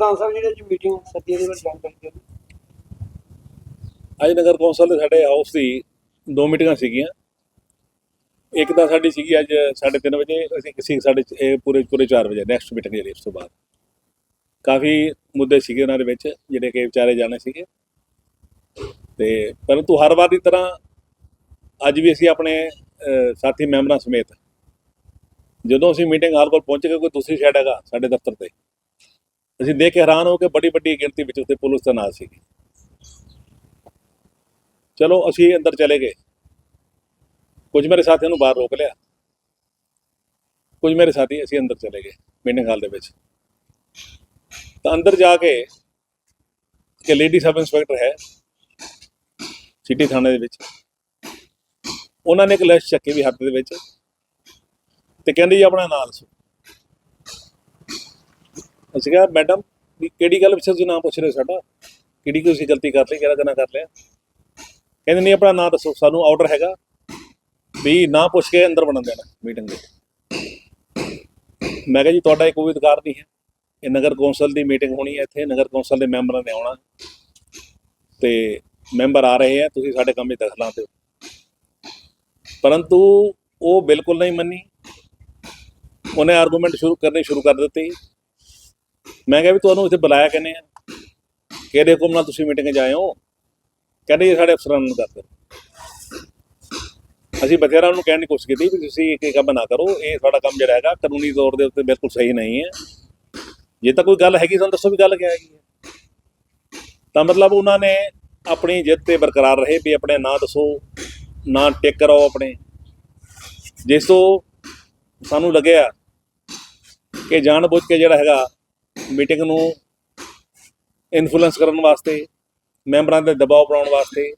ਪ੍ਰਧਾਨ ਸਾਹਿਬ ਜਿਹੜੀ ਅੱਜ ਮੀਟਿੰਗ ਸੱਦੀ ਦੇ ਬਾਰੇ ਜਾਣਕਾਰੀ ਦਿਓ ਅੱਜ ਨਗਰ ਕੌਂਸਲ ਦੇ ਸਾਡੇ ਹਾਊਸ ਦੀ ਦੋ ਮੀਟਿੰਗਾਂ ਸੀਗੀਆਂ। ਇੱਕ ਤਾਂ ਸਾਡੀ ਸੀਗੀ ਅੱਜ 3:30 ਵਜੇ, ਅਸੀਂ ਕਿਸੇ ਸਾਡੇ ਪੂਰੇ ਪੂਰੇ 4 ਵਜੇ ਨੈਕਸਟ ਮੀਟਿੰਗ ਜਿਹੜੀ ਉਸ ਤੋਂ ਬਾਅਦ। ਕਾਫੀ ਮੁੱਦੇ ਸੀਗੇ ਉਹਨਾਂ ਦੇ ਵਿੱਚ, ਜਿਹੜੇ ਕਿ ਵਿਚਾਰੇ ਜਾਣੇ ਸੀਗੇ। ਤੇ ਪਰੰਤੂ ਹਰ ਵਾਰ ਦੀ ਤਰ੍ਹਾਂ ਅੱਜ ਵੀ ਅਸੀਂ ਆਪਣੇ ਸਾਥੀ ਮੈਂਬਰਾਂ ਸਮੇਤ ਜਦੋਂ ਅਸੀਂ ਮੀਟਿੰਗ ਹਾਲ ਕੋਲ ਪਹੁੰਚ ਗਏ ਕੋਈ ਦੂਸਰੀ ਸਾਈਡ ਹੈਗਾ ਸਾਡੇ ਦਫ਼ਤਰ ਤੇ। ਅਸੀਂ ਦੇਖ ਕੇ ਹੈਰਾਨ ਹੋ ਕੇ ਬੜੀ ਵੱਡੀ ਗਿਣਤੀ ਵਿੱਚ ਉੱਥੇ ਪੁਲਿਸ ਤੈਨਾਤ ਸੀਗੀ। ਚਲੋ ਅਸੀਂ ਅੰਦਰ ਚਲੇ ਗਏ। ਕੁਝ ਮੇਰੇ ਸਾਥੀਆਂ ਨੂੰ ਬਾਹਰ ਰੋਕ ਲਿਆ। ਕੁਝ ਮੇਰੇ ਸਾਥੀ ਅਸੀਂ ਅੰਦਰ ਚਲੇ ਗਏ ਮੀਟਿੰਗ ਹਾਲ ਦੇ ਵਿੱਚ। ਤਾਂ ਅੰਦਰ ਜਾ ਕੇ ਕਿ ਲੇਡੀ ਸਬ ਇੰਸਪੈਕਟਰ ਹੈ ਸਿਟੀ ਥਾਣੇ ਦੇ ਵਿੱਚ। ਉਹਨਾਂ ਨੇ ਇੱਕ ਲਿਸਟ ਚੱਕੀ ਵੀ ਹੱਥ ਦੇ ਵਿੱਚ ਤੇ ਕਹਿੰਦੇ ਜੀ ਆਪਣਾ ਨਾਮ ਦੱਸੋ। ਅਸੀਂ ਕਿਹਾ ਮੈਡਮ ਵੀ ਕਿਹੜੀ ਗੱਲ ਪਿੱਛੇ ਤੁਸੀਂ ਨਾਮ ਪੁੱਛ ਰਹੇ ਹੋ ਸਾਡਾ? ਕਿਹੜੀ ਕੋਈ ਅਸੀਂ ਗਲਤੀ ਕਰ ਲਈ, ਕਿਹੜਾ ਗਨਾ ਕਰ ਲਿਆ? ਕਹਿੰਦੇ, ਨਹੀਂ ਆਪਣਾ ਨਾਂ ਦੱਸੋ, ਸਾਨੂੰ ਆਰਡਰ ਹੈਗਾ ਵੀ ਨਾ ਪੁੱਛ ਕੇ ਅੰਦਰ ਬਣਨ ਦੇਣਾ ਮੀਟਿੰਗ ਦੇ ਮੈਂ ਕਿਹਾ ਜੀ, ਤੁਹਾਡਾ ਇਹ ਕੋਈ ਅਧਿਕਾਰ ਨਹੀਂ ਹੈ। ਇਹ ਨਗਰ ਕੌਂਸਲ ਦੀ ਮੀਟਿੰਗ ਹੋਣੀ ਹੈ ਇੱਥੇ, ਨਗਰ ਕੌਂਸਲ ਦੇ ਮੈਂਬਰਾਂ ਨੇ ਆਉਣਾ। ਤੇ ਮੈਂਬਰ ਆ ਰਹੇ ਆ, ਤੁਸੀਂ ਸਾਡੇ ਕੰਮ 'ਚ ਦਖਲਾਂ ਦਿਓ। ਪਰੰਤੂ ਉਹ ਬਿਲਕੁਲ ਨਹੀਂ ਮੰਨੀ। ਉਹਨੇ ਆਰਗੂਮੈਂਟ ਸ਼ੁਰੂ ਕਰਨੇ ਸ਼ੁਰੂ ਕਰ ਦਿੱਤੇ। ਮੈਂ ਕਿਹਾ ਵੀ ਤੁਹਾਨੂੰ ਇੱਥੇ ਬੁਲਾਇਆ ਕਿਨੇ ਆ। ਕਿਹਦੇ ਹੁਕਮ ਨਾਲ ਤੁਸੀਂ ਮੀਟਿੰਗ 'ਚ ਆਏ ਹੋ? ਕਹਿੰਦੇ ਜੀ ਸਾਡੇ ਅਫਸਰਾਂ ਨੂੰ ਦੱਸ ਦਿਓ। ਅਸੀਂ ਬਥੇਰਾ ਨੂੰ ਕਹਿਣ ਦੀ ਕੋਸ਼ਿਸ਼ ਕੀਤੀ ਵੀ ਤੁਸੀਂ ਇਹ ਕੰਮ ਨਾ ਕਰੋ, ਇਹ ਸਾਡਾ ਕੰਮ ਜਿਹੜਾ ਹੈਗਾ ਕਾਨੂੰਨੀ ਤੌਰ ਦੇ ਉੱਤੇ ਬਿਲਕੁਲ ਸਹੀ ਨਹੀਂ ਹੈ। ਜੇ ਤਾਂ ਕੋਈ ਗੱਲ ਹੈਗੀ, ਸਾਨੂੰ ਦੱਸੋ ਵੀ ਗੱਲ ਕੀ ਹੈਗੀ ਹੈ। ਤਾਂ ਮਤਲਬ ਉਹਨਾਂ ਨੇ ਆਪਣੀ ਜਿੱਦ ਤੇ ਬਰਕਰਾਰ ਰਹੇ ਵੀ ਆਪਣੇ ਨਾਂ ਦੱਸੋ, ਨਾਂ ਟਿਕ ਕਰਾਓ ਆਪਣੇ। ਜਿਸ ਤੋਂ ਸਾਨੂੰ ਲੱਗਿਆ ਕਿ ਜਾਣ ਬੁੱਝ ਕੇ ਜਿਹੜਾ ਹੈਗਾ ਮੀਟਿੰਗ ਨੂੰ ਇਨਫਲੂਐਂਸ ਕਰਨ ਵਾਸਤੇ, ਮੈਂਬਰਾਂ 'ਤੇ ਦਬਾਅ ਬਣਾਉਣ ਵਾਸਤੇ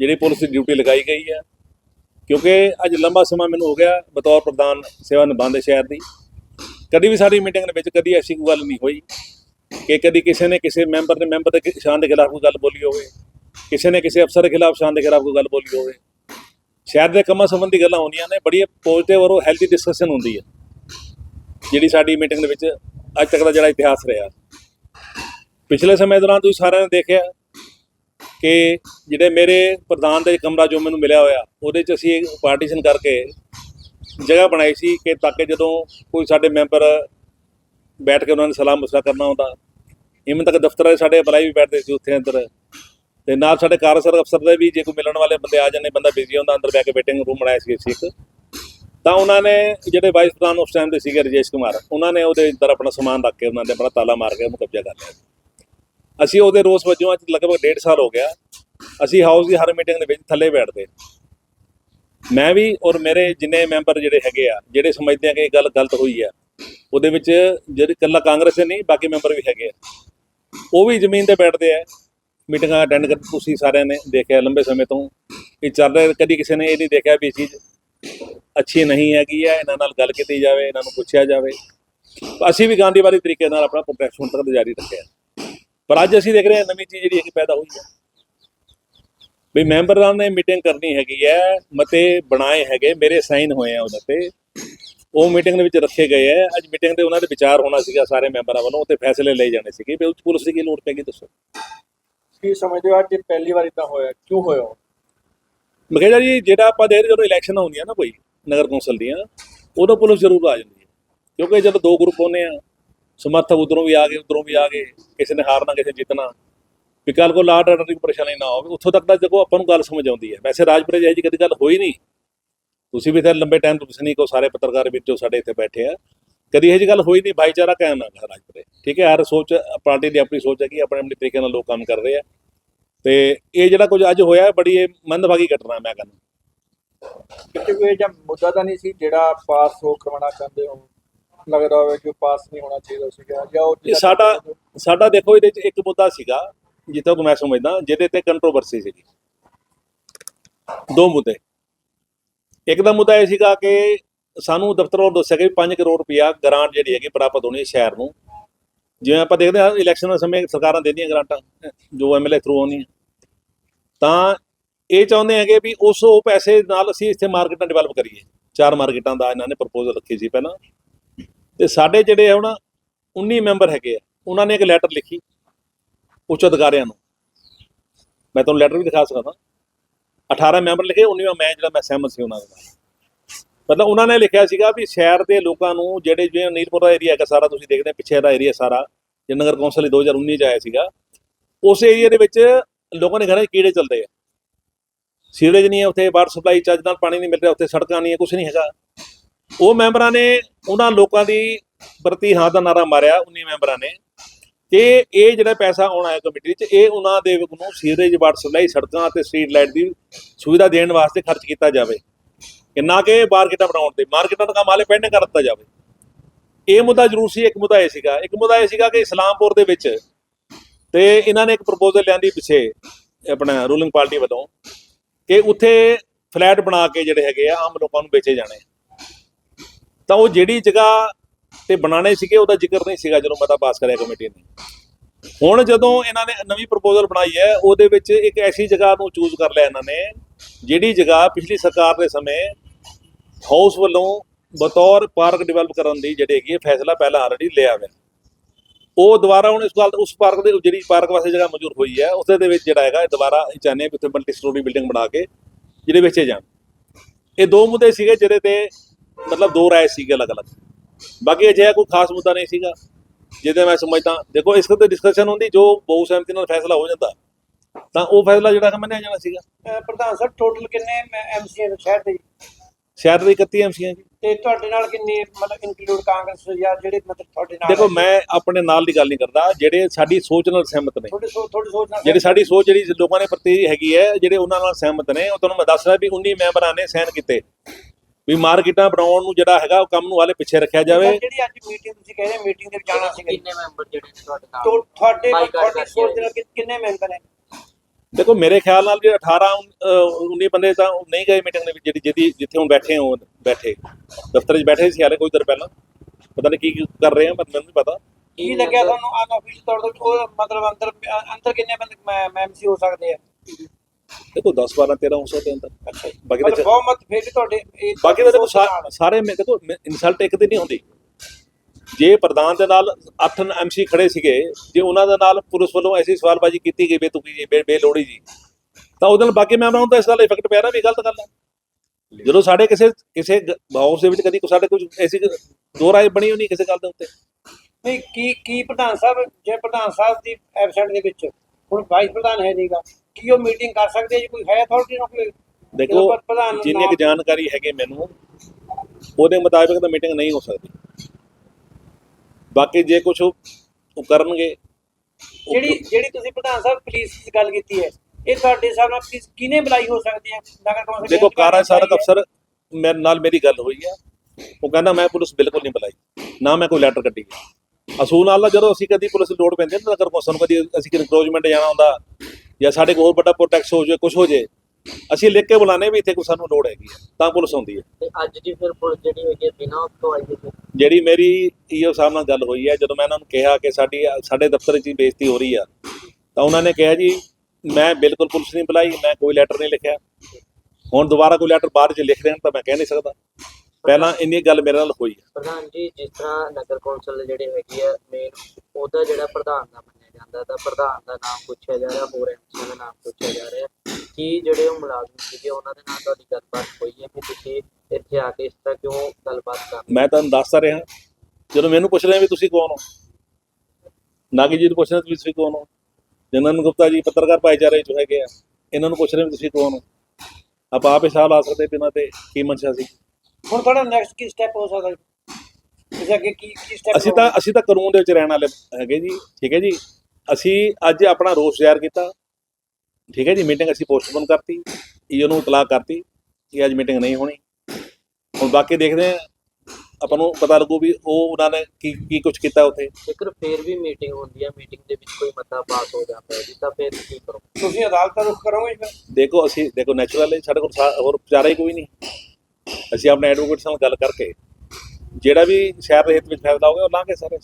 ਜਿਹੜੀ ਪੁਲਿਸ ਦੀ ਡਿਊਟੀ ਲਗਾਈ ਗਈ ਹੈ। ਕਿਉਂਕਿ ਅੱਜ ਲੰਬਾ ਸਮਾਂ ਮੈਨੂੰ ਹੋ ਗਿਆ ਬਤੌਰ ਪ੍ਰਧਾਨ ਸੇਵਾ ਨਿਭਾਉਂਦੇ ਸ਼ਹਿਰ ਦੀ। ਕਦੀ ਵੀ ਸਾਡੀ ਮੀਟਿੰਗ ਦੇ ਵਿੱਚ ਕਦੀ ਐਸੀ ਗੱਲ ਨਹੀਂ ਹੋਈ ਕਿ ਕਦੀ ਕਿਸੇ ਨੇ ਕਿਸੇ ਮੈਂਬਰ ਨੇ ਮੈਂਬਰ ਦੇ ਸ਼ਾਨ ਦੇ ਖਿਲਾਫ ਕੋਈ ਗੱਲ ਬੋਲੀ ਹੋਵੇ, ਕਿਸੇ ਨੇ ਕਿਸੇ ਅਫਸਰ ਦੇ ਖਿਲਾਫ ਸ਼ਾਨ ਦੇ ਖਿਲਾਫ ਕੋਈ ਗੱਲ ਬੋਲੀ ਹੋਵੇ। ਸ਼ਹਿਰ ਦੇ ਕੰਮਾਂ ਸੰਬੰਧੀ ਗੱਲਾਂ ਹੁੰਦੀਆਂ ਨੇ ਬੜੀ ਪੋਜ਼ਿਟਿਵ ਔਰ ਹੈਲਦੀ ਡਿਸਕਸ਼ਨ ਹੁੰਦੀ ਹੈ। ਜਿਹੜੀ ਸਾਡੀ ਮੀਟਿੰਗ ਦੇ ਵਿੱਚ ਅੱਜ ਤੱਕ ਦਾ ਜਿਹੜਾ ਇਤਿਹਾਸ ਰਿਹਾ। ਪਿਛਲੇ ਸਮੇਂ ਦੌਰਾਨ ਤੁਸੀਂ ਸਾਰਿਆਂ ਨੇ ਦੇਖਿਆ ਕਿ ਜਿਹੜੇ ਮੇਰੇ ਪ੍ਰਧਾਨ ਦਾ ਕਮਰਾ ਜੋ ਮੈਨੂੰ ਮਿਲਿਆ ਹੋਇਆ, ਉਹਦੇ 'ਚ ਅਸੀਂ ਪਾਰਟੀਸ਼ਨ ਕਰਕੇ ਜਗ੍ਹਾ ਬਣਾਈ ਸੀ ਕਿ ਤਾਂ ਕਿ ਜਦੋਂ ਕੋਈ ਸਾਡੇ ਮੈਂਬਰ ਬੈਠ ਕੇ ਉਹਨਾਂ ਨੇ ਸਲਾਮ ਮਸਲਾ ਕਰਨਾ ਹੁੰਦਾ, ਇਵੇਂ ਤੱਕ ਦਫ਼ਤਰਾਂ 'ਚ ਸਾਡੇ ਅਪਲਾਈ ਵੀ ਬੈਠਦੇ ਸੀ ਉੱਥੇ ਅੰਦਰ। ਤੇ ਨਾਲ ਸਾਡੇ ਕਾਰਜਸਰ ਅਫਸਰ ਦੇ ਵੀ ਜੇ ਕੋਈ ਮਿਲਣ ਵਾਲੇ ਬੰਦੇ ਆ ਜਾਂਦੇ, ਬੰਦਾ ਬਿਜ਼ੀ ਹੁੰਦਾ, ਅੰਦਰ ਬੈ ਕੇ ਵੇਟਿੰਗ ਰੂਮ ਬਣਾਇਆ ਸੀ ਅਸੀਂ ਇੱਕ। ਤਾਂ ਉਹਨਾਂ ਨੇ ਜਿਹੜੇ ਵਾਈਸ ਪ੍ਰਧਾਨ ਉਸ ਟਾਈਮ ਦੇ ਸੀਗੇ ਰਜੇਸ਼ ਕੁਮਾਰ, ਉਹਨਾਂ ਨੇ ਉਹਦੇ ਅੰਦਰ ਆਪਣਾ ਸਮਾਨ ਰੱਖ ਕੇ ਉਹਨਾਂ ਦੇ ਆਪਣਾ ਤਾਲਾ ਮਾਰ ਕੇ ਉਹਨੂੰ ਕਬਜ਼ਾ ਕਰ ਲਿਆ। ਅਸੀਂ ਉਹਦੇ ਰੋਸ ਵਜੋਂ ਅੱਜ ਲਗਭਗ ਡੇਢ ਸਾਲ ਹੋ ਗਿਆ। ਅਸੀਂ ਹਾਊਸ ਦੀ ਹਰ ਮੀਟਿੰਗ ਦੇ ਵਿੱਚ ਥੱਲੇ ਬੈਠਦੇ। ਮੈਂ ਵੀ ਔਰ ਮੇਰੇ ਜਿੰਨੇ ਮੈਂਬਰ ਜਿਹੜੇ ਹੈਗੇ ਆ, ਜਿਹੜੇ ਸਮਝਦੇ ਆ ਕਿ ਇਹ ਗੱਲ ਗਲਤ ਹੋਈ ਆ, ਉਹਦੇ ਵਿੱਚ ਜਿਹੜੇ ਇਕੱਲਾ ਕਾਂਗਰਸ ਹੀ ਨਹੀਂ, ਬਾਕੀ ਮੈਂਬਰ ਵੀ ਹੈਗੇ ਆ। ਉਹ ਵੀ ਜ਼ਮੀਨ ਤੇ ਬੈਠਦੇ ਆ। ਮੀਟਿੰਗਾਂ ਅਟੈਂਡ ਕਰ ਤੁਸੀਂ ਸਾਰਿਆਂ ਨੇ ਦੇਖਿਆ ਲੰਬੇ ਸਮੇਂ ਤੋਂ। ਇਹ ਚੱਲ ਰਿਹਾ, ਕਦੀ ਕਿਸੇ ਨੇ ਇਹ ਨਹੀਂ ਦੇਖਿਆ ਵੀ ਚੀਜ਼ ਅੱਛੀ ਨਹੀਂ ਹੈਗੀ ਹੈ ਇਹਨਾਂ ਨਾਲ ਗੱਲ ਕੀਤੀ ਜਾਵੇ ਇਹਨਾਂ ਨੂੰ ਪੁੱਛਿਆ ਜਾਵੇ। ਅਸੀਂ ਵੀ ਗਾਂਧੀਵਾਦੀ ਤਰੀਕੇ ਨਾਲ ਆਪਣਾ ਪ੍ਰੋਟੈਕਟ ਹੁਣ ਤੱਕ ਜਾਰੀ ਰੱਖਿਆ। ਪਰ ਅੱਜ ਅਸੀਂ ਦੇਖ ਰਹੇ ਹਾਂ ਨਵੀਂ ਚੀਜ਼ ਜਿਹੜੀ ਹੈਗੀ ਪੈਦਾ ਹੋਈ ਹੈ। ਵੀ ਮੈਂਬਰਾਂ ਨੇ ਮੀਟਿੰਗ ਕਰਨੀ ਹੈਗੀ ਹੈ ਮਤੇ ਬਣਾਏ ਹੈਗੇ ਮੇਰੇ ਸਾਈਨ ਹੋਏ ਆ ਉਹਨਾਂ ਤੇ। ਉਹ ਮੀਟਿੰਗ ਦੇ ਵਿੱਚ ਰੱਖੇ ਗਏ ਹੈ। ਅੱਜ ਮੀਟਿੰਗ ਤੇ ਉਹਨਾਂ ਦੇ ਵਿਚਾਰ ਹੋਣਾ ਸੀਗਾ ਸਾਰੇ ਮੈਂਬਰਾਂ ਵੱਲੋਂ ਤੇ ਫੈਸਲੇ ਲਏ ਜਾਣੇ ਸੀਗੇ। ਵੀ ਉਹ 'ਚ ਪੁਲਿਸ ਦੀ ਕੀ ਲੋੜ ਪੈਗੀ ਦੱਸੋ। ਕੀ ਸਮਝਦੇ ਹੋ ਅੱਜ ਪਹਿਲੀ ਵਾਰ ਇਦਾਂ ਹੋਇਆ ਕਿਉਂ ਹੋਇਆ ਮੈਂ ਕਿਹਾ ਜੀ ਜਿਹੜਾ ਆਪਾਂ ਦੇਖ ਰਹੇ ਜਦੋਂ ਇਲੈਕਸ਼ਨ ਹੁੰਦੀਆਂ ਨਾ ਕੋਈ ਨਗਰ ਕੌਂਸਲ ਦੀਆਂ, ਉਦੋਂ ਪੁਲਿਸ ਜ਼ਰੂਰ ਆ ਜਾਂਦੀ ਹੈ। ਕਿਉਂਕਿ ਜਦੋਂ ਦੋ ਗਰੁੱਪ ਹੁੰਦੇ ਆ, ਸਮਰਥਕ ਉਧਰੋਂ ਵੀ ਆ ਗਏ, ਉਧਰੋਂ ਵੀ ਆ ਗਏ, ਕਿਸੇ ਨੇ ਹਾਰਨਾ, ਕਿਸੇ ਜਿੱਤਣਾ। ਵੀ ਕੱਲ ਕੋ ਲਾਟ ਆਰਡਰ ਦੀ ਪਰੇਸ਼ਾਨੀ ਨਾ ਹੋਵੇ, ਉੱਥੋਂ ਤੱਕ ਤਾਂ ਦੇਖੋ ਆਪਾਂ ਨੂੰ ਗੱਲ ਸਮਝ ਆਉਂਦੀ ਹੈ। ਵੈਸੇ ਰਾਜਪੁਰੇ ਜਿਹੀ ਕਦੀ ਗੱਲ ਹੋਈ ਨਹੀਂ। ਤੁਸੀਂ ਵੀ ਤਾਂ ਲੰਬੇ ਟਾਈਮ ਤੋਂ ਤੁਸੀਂ ਨਹੀਂ ਕੋ ਸਾਰੇ ਪੱਤਰਕਾਰ ਵਿੱਚੋਂ ਸਾਡੇ ਇੱਥੇ ਬੈਠੇ ਆ। ਕਦੀ ਇਹ ਜੀ ਗੱਲ ਹੋਈ ਨਹੀਂ, ਭਾਈਚਾਰਾ ਕਾਇਮ ਹੈ ਰਾਜਪੁਰੇ। ਠੀਕ ਹੈ, ਹਰ ਸੋਚ, ਪਾਰਟੀ ਦੀ ਆਪਣੀ ਸੋਚ ਹੈ ਕਿ ਆਪਣੇ ਆਪਣੇ ਤਰੀਕੇ ਨਾਲ ਲੋਕ ਕੰਮ ਕਰ ਰਹੇ ਆ। ਤੇ ਇਹ ਜਿਹੜਾ ਕੁਝ ਅੱਜ ਹੋਇਆ, ਬੜੀ ਇਹ ਮੰਦਭਾਗੀ ਘਟਨਾ ਮੈਂ ਕਹਿੰਦਾ। ਕਿਤੇ ਕੋਈ ਜਾਂ ਮੁੱਦਾ ਤਾਂ ਨਹੀਂ ਸੀ ਜਿਹੜਾ ਪਾਸ ਹੋ ਕਰਵਾਉਣਾ ਚਾਹੁੰਦੇ ਹੋ। ਲੱਗਦਾ ਹੋਵੇ ਕਿ ਪਾਸ ਨਹੀਂ ਹੋਣਾ ਚਾਹੀਦਾ ਸੀਗਾ ਜਾਂ ਉਹ ਇਹ ਸਾਡਾ ਸਾਡਾ ਦੇਖੋ ਇਹਦੇ ਚ ਇੱਕ ਮੁੱਦਾ ਸੀਗਾ ਜਿੱਥੇ ਮੈਂ ਸਮਝਦਾ ਜਿਹਦੇ ਤੇ ਕੰਟਰੋਵਰਸੀ ਸੀਗੀ। ਦੋ ਮੁੱਦੇ। ਇੱਕ ਦਾ ਮੁੱਦਾ ਇਹ ਸੀਗਾ ਕਿ ਸਾਨੂੰ ਦਫ਼ਤਰ ਵੱਲੋਂ ਦੱਸਿਆ ਕਿ 5 ਕਰੋੜ ਰੁਪਇਆ ਗ੍ਰਾਂਟ ਜਿਹੜੀ ਹੈਗੀ ਪ੍ਰਾਪਤ ਹੋਣੀ ਹੈ ਸ਼ਹਿਰ ਨੂੰ। ਜਿਵੇਂ ਆਪਾਂ ਦੇਖਦੇ ਹਾਂ ਇਲੈਕਸ਼ਨ ਦੇ ਸਮੇਂ ਸਰਕਾਰਾਂ ਦਿੰਦੀਆਂ ਗ੍ਰਾਂਟਾਂ ਜੋ ਐਮਐਲਏ ਥਰੂ ਆਉਂਦੀਆਂ। ਤਾਂ ਇਹ ਚਾਹੁੰਦੇ ਹੈਗੇ ਵੀ ਉਸ ਉਹ ਪੈਸੇ ਨਾਲ ਅਸੀਂ ਇੱਥੇ ਮਾਰਕੀਟਾਂ ਡਿਵੈਲਪ ਕਰੀਏ। ਚਾਰ ਮਾਰਕੀਟਾਂ ਦਾ ਇਹਨਾਂ ਨੇ ਪ੍ਰਪੋਜ਼ਲ ਰੱਖੀ ਸੀ ਪਹਿਲਾਂ। ਤੇ ਸਾਡੇ ਜਿਹੜੇ ਆ ਹੁਣ 19 ਮੈਂਬਰ ਹੈਗੇ ਆ, ਉਹਨਾਂ ਨੇ ਇੱਕ ਲੈਟਰ ਲਿਖੀ ਉੱਚ ਅਧਿਕਾਰੀਆਂ ਨੂੰ। ਮੈਂ ਤੁਹਾਨੂੰ ਲੈਟਰ ਵੀ ਦਿਖਾ ਸਕਦਾ 18 ਮੈਂਬਰ ਲਿਖੇ 19ਵਾਂ ਮੈਂ ਜਿਹੜਾ ਮੈਂ ਸਹਿਮਤ ਸੀ ਉਹਨਾਂ ਦੇ ਨਾਲ। ਮਤਲਬ ਉਹਨਾਂ ਨੇ ਲਿਖਿਆ ਸੀਗਾ ਵੀ ਸ਼ਹਿਰ ਦੇ ਲੋਕਾਂ ਨੂੰ ਜਿਹੜੇ ਜਿਵੇਂ ਨੀਲਪੁਰ ਦਾ ਏਰੀਆ ਹੈਗਾ ਸਾਰਾ, ਤੁਸੀਂ ਦੇਖਦੇ ਪਿੱਛੇ ਦਾ ਏਰੀਆ ਸਾਰਾ ਜੇ ਨਗਰ ਕੌਂਸਲ ਹੀ 2019 ਚ ਆਇਆ ਸੀਗਾ। ਉਸ ਏਰੀਆ ਦੇ ਵਿੱਚ ਲੋਕਾਂ ਦੇ ਘਰਾਂ ਕੀੜੇ ਚੱਲਦੇ ਆ। ਸੀਵਰੇਜ ਨਹੀਂ ਹੈ ਉੱਥੇ ਵਾਟਰ ਸਪਲਾਈ ਚੱਜ ਨਾਲ ਪਾਣੀ ਨਹੀਂ ਮਿਲ ਰਿਹਾ, ਉੱਥੇ ਸੜਕਾਂ ਨਹੀਂ ਹੈ ਕੁਝ ਨਹੀਂ ਹੈਗਾ। ਉਹ ਮੈਂਬਰਾਂ ਨੇ ਉਹਨਾਂ ਲੋਕਾਂ ਦੀ ਪ੍ਰਤੀ ਹਾਂ ਦਾ ਨਾਰਾ ਮਾਰਿਆ 19 ਮੈਂਬਰਾਂ ਨੇ ਕਿ ਇਹ ਜਿਹੜਾ ਪੈਸਾ ਆਉਣਾ ਹੈ ਕਮੇਟੀ 'ਚ ਇਹ ਉਹਨਾਂ ਦੇ ਨੂੰ ਸੀਵਰੇਜ ਵਾਟਰ ਸਪਲਾਈ ਸੜਕਾਂ ਅਤੇ ਸਟਰੀਟ ਲਾਈਟ ਦੀ ਸੁਵਿਧਾ ਦੇਣ ਵਾਸਤੇ ਖਰਚ ਕੀਤਾ ਜਾਵੇ। ਕਿ ਨਾ ਕਿ ਮਾਰਕੀਟਾਂ ਬਣਾਉਣ ਤੇ, ਮਾਰਕੀਟਾਂ ਦਾ ਕੰਮ ਹਾਲੇ ਪੈਂਡਿੰਗ ਕਰ ਦਿੱਤਾ ਜਾਵੇ। ਇਹ ਮੁੱਦਾ ਜ਼ਰੂਰ ਸੀ, ਇੱਕ ਮੁੱਦਾ ਇਹ ਸੀਗਾ। ਇੱਕ ਮੁੱਦਾ ਇਹ ਸੀਗਾ ਕਿ ਇਸਲਾਮਪੁਰ ਦੇ ਵਿੱਚ ਤੇ ਇਹਨਾਂ ਨੇ ਇੱਕ ਪ੍ਰਪੋਜ਼ਲ ਲਿਆਂਦੀ ਪਿੱਛੇ, ਆਪਣਾ ਰੂਲਿੰਗ ਪਾਰਟੀ ਵੱਲੋਂ ਕਿ ਉੱਥੇ ਫਲੈਟ ਬਣਾ ਕੇ ਜਿਹੜੇ ਹੈਗੇ ਆ, ਆਮ ਲੋਕਾਂ ਨੂੰ ਵੇਚੇ ਜਾਣੇ ਤਾਂ ਉਹ ਜਿਹੜੀ ਜਗ੍ਹਾ ਤੇ ਬਣਾਣੇ ਸੀਗੇ, ਉਹਦਾ ਜ਼ਿਕਰ ਨਹੀਂ ਸੀਗਾ ਜਦੋਂ ਮਤਾ ਪਾਸ ਕਰਿਆ ਕਮੇਟੀ ਨੇ। ਹੁਣ ਜਦੋਂ ਇਹਨਾਂ ਨੇ ਨਵੀਂ ਪ੍ਰਪੋਜ਼ਲ ਬਣਾਈ ਹੈ, ਉਹਦੇ ਵਿੱਚ ਇੱਕ ਐਸੀ ਜਗ੍ਹਾ ਨੂੰ ਚੂਜ਼ ਕਰ ਲਿਆ ਇਹਨਾਂ ਨੇ, ਜਿਹੜੀ ਜਗ੍ਹਾ ਪਿਛਲੀ ਸਰਕਾਰ ਦੇ ਸਮੇਂ ਹਾਊਸ ਵੱਲੋਂ ਬਤੌਰ ਪਾਰਕ ਡਿਵੈਲਪ ਕਰਨ ਦੀ ਜਿਹੜੀ ਹੈਗੀ ਹੈ, ਫੈਸਲਾ ਪਹਿਲਾਂ ਆਲਰੇਡੀ ਲਿਆ ਹੋਇਆ। ਉਹ ਦੁਬਾਰਾ ਹੁਣ ਇਸ ਗੱਲ ਉਸ ਪਾਰਕ ਦੇ ਜਿਹੜੀ ਪਾਰਕ ਵਾਸਤੇ ਜਗ੍ਹਾ ਮਨਜ਼ੂਰ ਹੋਈ ਹੈ, ਉਸੇ ਦੇ ਵਿੱਚ ਜਿਹੜਾ ਹੈਗਾ, ਇਹ ਦੁਬਾਰਾ ਇਹ ਚਾਹੁੰਦੇ ਹਾਂ ਵੀ ਉੱਥੇ ਮਲਟੀ ਸਟੋਰੀ ਬਿਲਡਿੰਗ ਬਣਾ ਕੇ ਜਿਹੜੇ ਵੇਚੇ ਜਾਣ। ਇਹ ਦੋ ਮੁੱਦੇ ਸੀਗੇ ਜਿਹਦੇ ਤੇ ਮਤਲਬ ਦੋ ਰਾਏ ਸੀਗੇ ਅਲੱਗ-ਅਲੱਗ। ਬਾਕੀ ਅਜਿਹਾ ਕੋਈ ਖਾਸ ਮੁੱਦਾ ਨਹੀਂ ਸੀਗਾ, ਜਿਹਦੇ ਮੈਂ ਸਮਝਦਾ, ਦੇਖੋ ਇਸ ਤੇ ਡਿਸਕਸ਼ਨ ਹੁੰਦੀ, ਜੋ ਬਹੁ ਸਹਿਮਤੀ ਨਾਲ ਫੈਸਲਾ ਹੋ ਜਾਂਦਾ, ਤਾਂ ਉਹ ਫੈਸਲਾ ਜਿਹੜਾ ਕਿ ਮੰਨਿਆ ਜਾਣਾ ਸੀਗਾ। ਪ੍ਰਧਾਨ ਸਾਹਿਬ ਟੋਟਲ ਕਿੰਨੇ ਐਮਸੀਏ ਸ਼ਹਿਰ ਦੇ? ਜੀ? ਸ਼ਹਿਰ ਦੇ 31 ਐਮਸੀਆਂ ਜੀ ਤੇ ਤੁਹਾਡੇ ਨਾਲ ਕਿੰਨੇ ਮਤਲਬ ਇਨਕਲੂਡ ਕਾਂਗਰਸ ਜਾਂ ਜਿਹੜੇ ਮਤਲਬ ਤੁਹਾਡੇ ਨਾਲ ਦੇਖੋ? ਮੈਂ ਆਪਣੇ ਨਾਲ ਦੀ ਗੱਲ ਨਹੀਂ ਕਰਦਾ ਜਿਹੜੇ ਸਾਡੀ ਸੋਚ ਨਾਲ ਸਹਿਮਤ ਨੇ ਤੁਹਾਡੀ ਸੋਚ ਤੁਹਾਡੀ ਸੋਚ ਨਾਲ ਜਿਹੜੀ ਸਾਡੀ ਸੋਚ ਜਿਹੜੀ ਲੋਕਾਂ ਨੇ ਪ੍ਰਤੀ ਹੈਗੀ ਹੈ ਜਿਹੜੇ ਉਹਨਾਂ ਨਾਲ ਸਹਿਮਤ ਨੇ ਉਹ ਤੁਹਾਨੂੰ ਮੈਂ ਦੱਸ ਰਿਹਾ ਵੀ 19 ਮੈਂਬਰਾਂ ਨੇ ਸਾਈਨ ਕੀਤੇ ਵੀ ਮਾਰਕੀਟਾਂ ਬਣਾਉਣ ਨੂੰ ਜਿਹੜਾ ਹੈਗਾ ਉਹ ਕੰਮ ਨੂੰ ਹਾਲੇ ਪਿੱਛੇ ਰੱਖਿਆ ਜਾਵੇ ਜਿਹੜੀ ਅੱਜ ਮੀਟਿੰਗ ਤੁਸੀਂ ਕਹਿ ਰਹੇ ਮੀਟਿੰਗ ਦੇ ਵਿੱਚ ਜਾਣਾ ਜੀ। ਕਿੰਨੇ ਮੈਂਬਰ ਜਿਹੜੇ ਤੁਹਾਡੇ ਨਾਲ ਤੁਹਾਡੇ ਤੁਹਾਡੀ ਸੋਚ ਦੇ ਨਾਲ ਕਿੰਨੇ ਮੈਂਬਰ ਨੇ ਦੇਖੋ ਮੇਰੇ ਖਿਆਲ ਨਾਲ ਜਿਹੜੇ 18 ਅਹ, 19 ਬੰਦੇ ਤਾਂ ਨਹੀਂ ਗਏ ਮੀਟਿੰਗ ਦੇ ਵਿੱਚ ਜਿਹੜੀ ਜਿਹਦੀ ਜਿੱਥੇ ਹੁਣ ਬੈਠੇ ਹੋ ਬੈਠੇ। ਦਫ਼ਤਰ 'ਚ ਬੈਠੇ ਸੀ ਹਾਲੇ ਕੋਈ ਦੇਰ ਪਹਿਲਾਂ। ਪਤਾ ਨਹੀਂ ਕੀ ਕਰ ਰਹੇ ਆ ਪਰ ਮੈਨੂੰ ਨਹੀਂ ਪਤਾ। ਕੀ ਲੱਗਿਆ ਤੁਹਾਨੂੰ ਆਨ ਅਫੀਲ ਤੌਰ ਤੇ? ਉਹ ਮਤਲਬ ਅੰਦਰ ਅੰਦਰ ਕਿੰਨੇ ਬੰਦੇ ਐਮਸੀ ਹੋ ਸਕਦੇ ਆ? ਦੇਖੋ 10 12 13 ਹੋ ਸਕਦੇ ਅੰਦਰ। ਅੱਛਾ ਜੀ। ਬਾਕੀ ਬਹੁਤ ਮਤ ਫੇਰ ਤੁਹਾਡੇ ਬਾਕੀ ਦੇਖੋ ਸਾ- ਸਾਰੇ ਮੇ ਦੇਖੋ ਇਨਸਲਟ ਇੱਕ ਤੇ ਨਹੀਂ ਹੁੰਦੀ। ਜੇ ਪ੍ਰਧਾਨ ਦੇ ਨਾਲ 8 ਐਮਸੀ ਖੜੇ ਸੀਗੇ ਜੇ ਉਹਨਾਂ ਦੇ ਨਾਲ ਪੁਲਿਸ ਵੱਲੋਂ ਐਸੀ ਸਵਾਲਬਾਜ਼ੀ ਕੀਤੀ ਗਈ ਬੇਤੁਕੀ ਜੀ ਬੇ- ਬੇਲੋੜੀ ਜੀ ਤਾਂ ਉਹਦੇ ਨਾਲ ਬਾਕੀ ਮੈਂਬਰਾਂ ਨੂੰ ਤਾਂ ਇਸ ਗੱਲ ਇਫੈਕਟ ਪਿਆ ਨਾ ਵੀ ਗਲਤ ਗੱਲ ਹੈ। ਜਦੋਂ ਸਾਡੇ ਕਿਸੇ ਕਿਸੇ ਹਾਊਸ ਦੇ ਵਿੱਚ ਕਦੀ ਸਾਡੇ ਕੁਝ ਐਸੀ ਦੋ ਰਾਏ ਬਣੀ ਹੋਣੀ ਕਿਸੇ ਗੱਲ ਦੇ ਉੱਤੇ। ਨਹੀਂ ਕੀ ਕੀ ਪ੍ਰਧਾਨ ਸਾਹਿਬ ਜੇ ਪ੍ਰਧਾਨ ਸਾਹਿਬ ਦੀ ਐਬਸੈਂਟ ਦੇ ਵਿੱਚ ਹੁਣ ਵਾਈਸ ਪ੍ਰਧਾਨ ਹੈ ਨਹੀਂਗਾ ਕੀ ਉਹ ਮੀਟਿੰਗ ਕਰ ਸਕਦੇ? ਜੇ? ਕੋਈ ਹੈ ਅਥਾਰਟੀ ਨੂੰ ਦੇਖੋ ਜਿੰਨੀ ਜਾਣਕਾਰੀ ਹੈਗੀ ਮੈਨੂੰ ਉਹਦੇ ਮੁਤਾਬਿਕ ਤਾਂ ਮੀਟਿੰਗ ਨਹੀਂ ਹੋ ਸਕਦੀ। ਬਾਕੀ ਜੇ ਕੁਝ ਉਹ ਕਰਨਗੇ ਜਿਹੜੀ ਜਿਹੜੀ ਤੁਸੀਂ ਪ੍ਰਧਾਨ ਸਾਹਿਬ ਪੁਲਿਸ ਦੀ ਗੱਲ ਕੀਤੀ ਹੈ ਇਹ ਤੁਹਾਡੇ ਹਿਸਾਬ ਨਾਲ ਪੁਲਿਸ ਕਿਹਨੇ ਬੁਲਾਈ ਹੋ ਸਕਦੀ ਹੈ ਨਗਰ ਕੌਂਸਲ ਦੇਖੋ ਕਾਰਾ ਸਾਰਕ ਹੈ? ਅਫਸਰ ਮੇਰੇ ਨਾਲ ਮੇਰੀ ਗੱਲ ਹੋਈ ਆ ਉਹ ਕਹਿੰਦਾ ਮੈਂ ਪੁਲਿਸ ਬਿਲਕੁਲ ਨਹੀਂ ਬੁਲਾਈ ਨਾ ਮੈਂ ਕੋਈ ਲੈਟਰ ਕੱਢੀ ਹੈ। ਅਸੂਲ ਨਾਲ ਜਦੋਂ ਅਸੀਂ ਕਦੀ ਪੁਲਿਸ ਲੋੜ ਪੈਂਦੀ ਹੈ ਨਾ ਨਗਰ ਕੌਂਸਲ ਨੂੰ ਕਦੀ ਅਸੀਂ ਕਿ ਇਨਕਰੋਚਮੈਂਟ ਜਾਣਾ ਹੁੰਦਾ ਜਾਂ ਸਾਡੇ ਕੋਲ ਹੋਰ ਵੱਡਾ ਪ੍ਰੋਟੈਕਸ ਹੋ ਜਾਏ ਕੁਝ ਹੋ ਜਾਏ ਅਸੀਂ ਲਿਖ ਕੇ ਬੁਲਾਣੇ ਵੀ ਇੱਥੇ ਕੋਈ ਸਾਨੂੰ ਲੋੜ ਹੈਗੀ ਹੈ ਤਾਂ ਪੁਲਿਸ ਆਉਂਦੀ ਹੈ। ਤੇ ਅੱਜ ਦੀ ਫਿਰ ਪੁਲਿਸ ਜਿਹੜੀ ਹੈਗੀ ਹੈ ਬਿਨਾਂ ਉੱਤੋਂ ਆਈ ਹੈ। ਜਿਹੜੀ ਮੇਰੀ ਈਓ ਸਾਹਿਬ ਨਾਲ ਗੱਲ ਹੋਈ ਹੈ ਜਦੋਂ ਮੈਂ ਇਹਨਾਂ ਨੂੰ ਕਿਹਾ ਕਿ ਸਾਡੀ ਸਾਡੇ ਦਫ਼ਤਰ 'ਚ ਹੀ ਬੇਇੱਜ਼ਤੀ ਹੋ ਰਹੀ ਆ ਤਾਂ ਉਹਨਾਂ ਨੇ ਕਿਹਾ ਜੀ ਮੈਂ ਬਿਲਕੁਲ ਪੁਲਿਸ ਨਹੀਂ ਬੁਲਾਈ ਮੈਂ ਕੋਈ ਲੈਟਰ ਨਹੀਂ ਲਿਖਿਆ। ਹੁਣ ਦੁਬਾਰਾ ਕੋਈ ਲੈਟਰ ਬਾਅਦ 'ਚ ਲਿਖ ਦੇਣ ਤਾਂ ਮੈਂ ਕਹਿ ਨਹੀਂ ਸਕਦਾ। ਪਹਿਲਾਂ ਇੰਨੀ ਗੱਲ ਮੇਰੇ ਨਾਲ ਹੋਈ ਹੈ ਪ੍ਰਧਾਨ ਜੀ ਜਿਸ ਤਰ੍ਹਾਂ ਨਗਰ ਕੌਂਸਲ ਜਿਹੜੇ ਹੈਗੀ ਆ ਮੇਨ ਉਹਦਾ ਜਿਹੜਾ ਪ੍ਰਧਾਨ ਦਾ ਮੰਨਿਆ ਜਾਂਦਾ ਤਾਂ ਪ੍ਰਧਾਨ ਦਾ ਨਾਮ ਪੁੱਛਿਆ ਜਾ ਰਿਹਾ ਹੋਰ ਐਮਸੀ ਦਾ ਨਾਮ ਪੁੱਛਿਆ ਜਾ ਰਿਹਾ। ਕੀ ਜਿਹੜੇ ਉਹ ਮੁਲਾਜ਼ਮ ਸੀਗੇ ਉਹਨਾਂ ਦੇ ਨਾਲ ਤੁਹਾਡੀ ਗੱਲਬਾਤ ਹੋਈ ਹੈ ਕਿ ਤੁਸੀਂ ਇੱਥੇ ਆ ਕੇ ਇਸ ਤਰ੍ਹਾਂ ਕਿਉਂ ਗੱਲਬਾਤ ਕਰ ਰਹੇ ਮੈਂ ਤੁਹਾਨੂੰ ਦੱਸਦਾ ਰਿਹਾ। ਜਦੋਂ ਮੈਨੂੰ ਪੁੱਛ ਰਹੇ ਵੀ ਤੁਸੀਂ ਕੌਣ ਹੋ? ਨਾਗੀ ਜੀ ਨੂੰ ਪੁੱਛ ਰਹੇ ਵੀ ਤੁਸੀਂ ਕੌਣ ਹੋ? ਜਨਨ ਗੁਪਤਾ ਜੀ ਪੱਤਰਕਾਰ ਭਾਈਚਾਰੇ ਚੋਂ ਹੈਗੇ ਆ ਇਹਨਾਂ ਨੂੰ ਪੁੱਛ ਰਹੇ ਵੀ ਤੁਸੀਂ ਕੌਣ ਹੋ? ਆਪਾਂ ਆਪ ਹਿਸਾਬ ਲਾ ਸਕਦੇ ਬਿਨਾਂ ਤੇ ਕੀ ਮਨਸ਼ਾ ਸੀ? ਹੁਣ ਤੁਹਾਡਾ ਨੈਕਸਟ ਕੀ ਸਟੈਪ ਹੋ ਸਕਦਾ? ਜੀ ਤੁਸੀਂ ਅੱਗੇ ਕੀ ਕੀ ਸਟੈਪ ਅਸੀਂ ਤਾਂ ਅਸੀਂ ਤਾਂ ਕਾਨੂੰਨ ਦੇ ਵਿੱਚ ਰਹਿਣ ਵਾਲੇ ਹੈਗੇ ਜੀ ਠੀਕ ਹੈ ਜੀ? ਅਸੀਂ ਅੱਜ ਆਪਣਾ ਰੋਸ ਜ਼ਾਹਿਰ ਕੀਤਾ। ਠੀਕ ਹੈ ਜੀ ਮੀਟਿੰਗ ਅਸੀਂ ਪੋਸਟਪੋਨ ਕਰਤੀ ਈਓ ਨੂੰ ਇਤਲਾਹ ਕਰਤੀ ਕਿ ਅੱਜ ਮੀਟਿੰਗ ਨਹੀਂ ਹੋਣੀ। ਹੁਣ ਬਾਕੀ ਦੇਖਦੇ ਹਾਂ ਆਪਾਂ ਨੂੰ ਪਤਾ ਲੱਗੂ ਵੀ ਉਹ ਉਹਨਾਂ ਨੇ ਕੀ ਕੀ ਕੁਝ ਕੀਤਾ ਉੱਥੇ। ਜੇਕਰ ਫੇਰ ਵੀ ਮੀਟਿੰਗ ਹੁੰਦੀ ਹੈ ਮੀਟਿੰਗ ਦੇ ਵਿੱਚ ਕੋਈ ਮਤਾ ਪਾਸ ਹੋ ਜਾਂਦਾ ਹੈ ਜੀ ਤਾਂ ਫਿਰ ਕੀ ਕਰੋ। ਤੁਸੀਂ ਅਦਾਲਤ ਦਾ ਰੁਖ ਕਰੋਗੇ ਫਿਰ? ਦੇਖੋ ਅਸੀਂ ਦੇਖੋ ਨੈਚੁਰਲ ਹੈ ਸਾਡੇ ਕੋਲ ਸਾ- ਹੋਰ ਚਾਰਾ ਹੀ ਕੋਈ ਨਹੀਂ। ਅਸੀਂ ਆਪਣੇ ਐਡਵੋਕੇਟਸ ਨਾਲ ਗੱਲ ਕਰਕੇ ਜਿਹੜਾ ਵੀ ਸ਼ਹਿਰ ਦੇ ਹਿੱਤ ਵਿੱਚ ਫੈਸਲਾ ਹੋਗਾ ਉਹ ਲਾਂਗੇ ਸਾਰੇ।